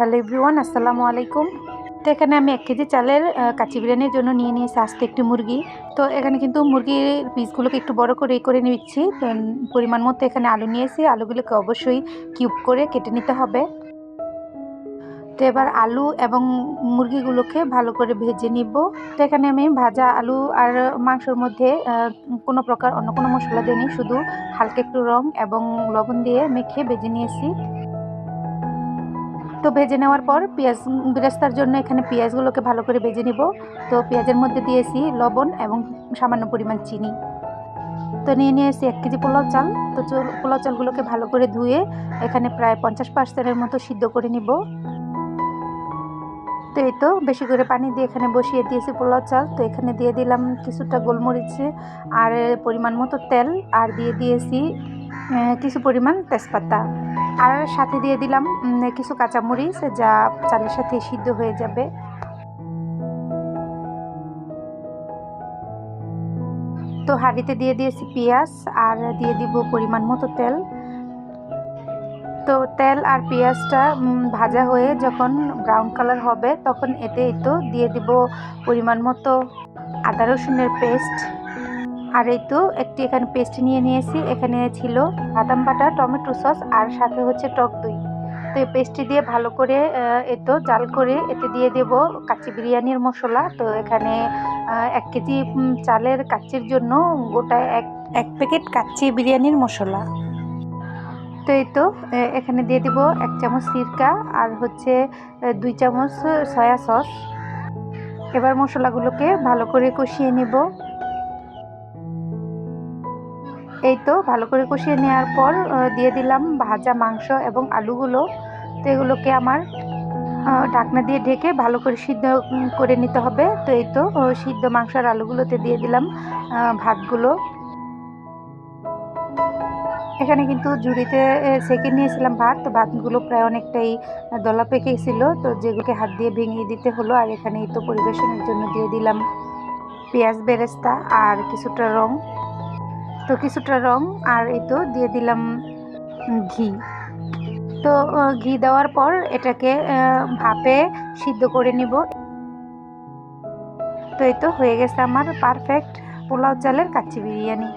Hello everyone, আসসালামু আলাইকুম। তো এখানে আমি এক কেজি চালের কাচ্চি বিরিয়ানির জন্য নিয়ে নিয়েছি আস্তে একটি মুরগি। তো এখানে কিন্তু মুরগির পিসগুলোকে একটু বড় করে করে নিচ্ছি। পরিমাণ মতো এখানে আলু নিয়েছি। আলুগুলোকে অবশ্যই কিউব করে কেটে নিতে হবে। তো এবার আলু এবং মুরগিগুলোকে ভালো করে ভেজে নিব। তো এখানে আমি ভাজা আলু আর মাংসের মধ্যে কোনো প্রকার অন্য কোনো মশলা দিইনি। শুধু হালকা একটু রং এবং লবণ দিয়ে মেখে ভেজে নিয়েছি। তো ভেজে নেওয়ার পর পেঁয়াজ, বেরেস্তার জন্য এখানে পেঁয়াজগুলোকে ভালো করে ভেজে নিব। তো পেঁয়াজের মধ্যে দিয়েছি লবণ এবং সামান্য পরিমাণ চিনি। তো নিয়ে নিয়ে নিয়েছি এক কেজি পোলাও চাল। তো পোলাও চালগুলোকে ভালো করে ধুয়ে এখানে প্রায় পঞ্চাশ পার্সেন্টের মতো সিদ্ধ করে নিব। তো এই তো বেশি করে পানি দিয়ে এখানে বসিয়ে দিয়েছি পোলাও চাল। তো এখানে দিয়ে দিলাম কিছুটা গোলমরিচ আর পরিমাণ মতো তেল। আর দিয়ে দিয়েছি কিছু পরিমাণ তেজপাতা। আর সাথে দিয়ে দিলাম কিছু কাঁচামরিচ, যা চালের সাথে সিদ্ধ হয়ে যাবে। তো হাঁড়িতে দিয়ে দিয়েছি পেঁয়াজ, আর দিয়ে দিব পরিমাণ মতো তেল। তো তেল আর পেঁয়াজটা ভাজা হয়ে যখন ব্রাউন কালার হবে, তখন এতে তো দিয়ে দিব পরিমাণ মতো আদা রসুনের পেস্ট। আর এই তো একটি এখানে পেস্ট নিয়ে নিয়েছি। এখানে ছিল বাদাম বাটা টমেটো সস আর সাথে হচ্ছে টক দই। তো এই পেস্টটি দিয়ে ভালো করে আহ, এ তো জাল করে এতে দিয়ে দেব কাচ্চি বিরিয়ানির মশলা। তো এখানে এক কেজি চালের কাচ্চির জন্য গোটা এক এক প্যাকেট কাচ্চি বিরিয়ানির মশলা। তো এই তো এখানে দিয়ে দিব এক চামচ সিরকা আর হচ্ছে দুই চামচ সয়া সস। এবার মশলাগুলোকে ভালো করে কষিয়ে নেব। এই তো ভালো করে কষিয়ে নেওয়ার পর দিয়ে দিলাম ভাজা মাংস এবং আলুগুলো। তো এগুলোকে আমার ঢাকনা দিয়ে ঢেকে ভালো করে সিদ্ধ করে নিতে হবে। তো এই তো সিদ্ধ মাংস আর আলুগুলোতে দিয়ে দিলাম ভাতগুলো। এখানে কিন্তু ঝুড়িতে সেঁকে নিয়েছিলাম ভাত। তো ভাতগুলো প্রায় অনেকটাই দলা পেকে ছিল। তো যেগুলোকে হাত দিয়ে ভেঙে দিতে হলো, আর এখানে এই তো পরিবেশনের জন্য দিয়ে দিলাম পেঁয়াজ বেরেস্তা আর কিছুটা রং। তো কিছুটা রং আর এই তো দিয়ে দিলাম ঘি। তো ঘি দেওয়ার পর এটাকে ভাপে সিদ্ধ করে নিব। তো এই তো হয়ে গেছে আমার পারফেক্ট পোলাও চালের কাচ্চি বিরিয়ানি।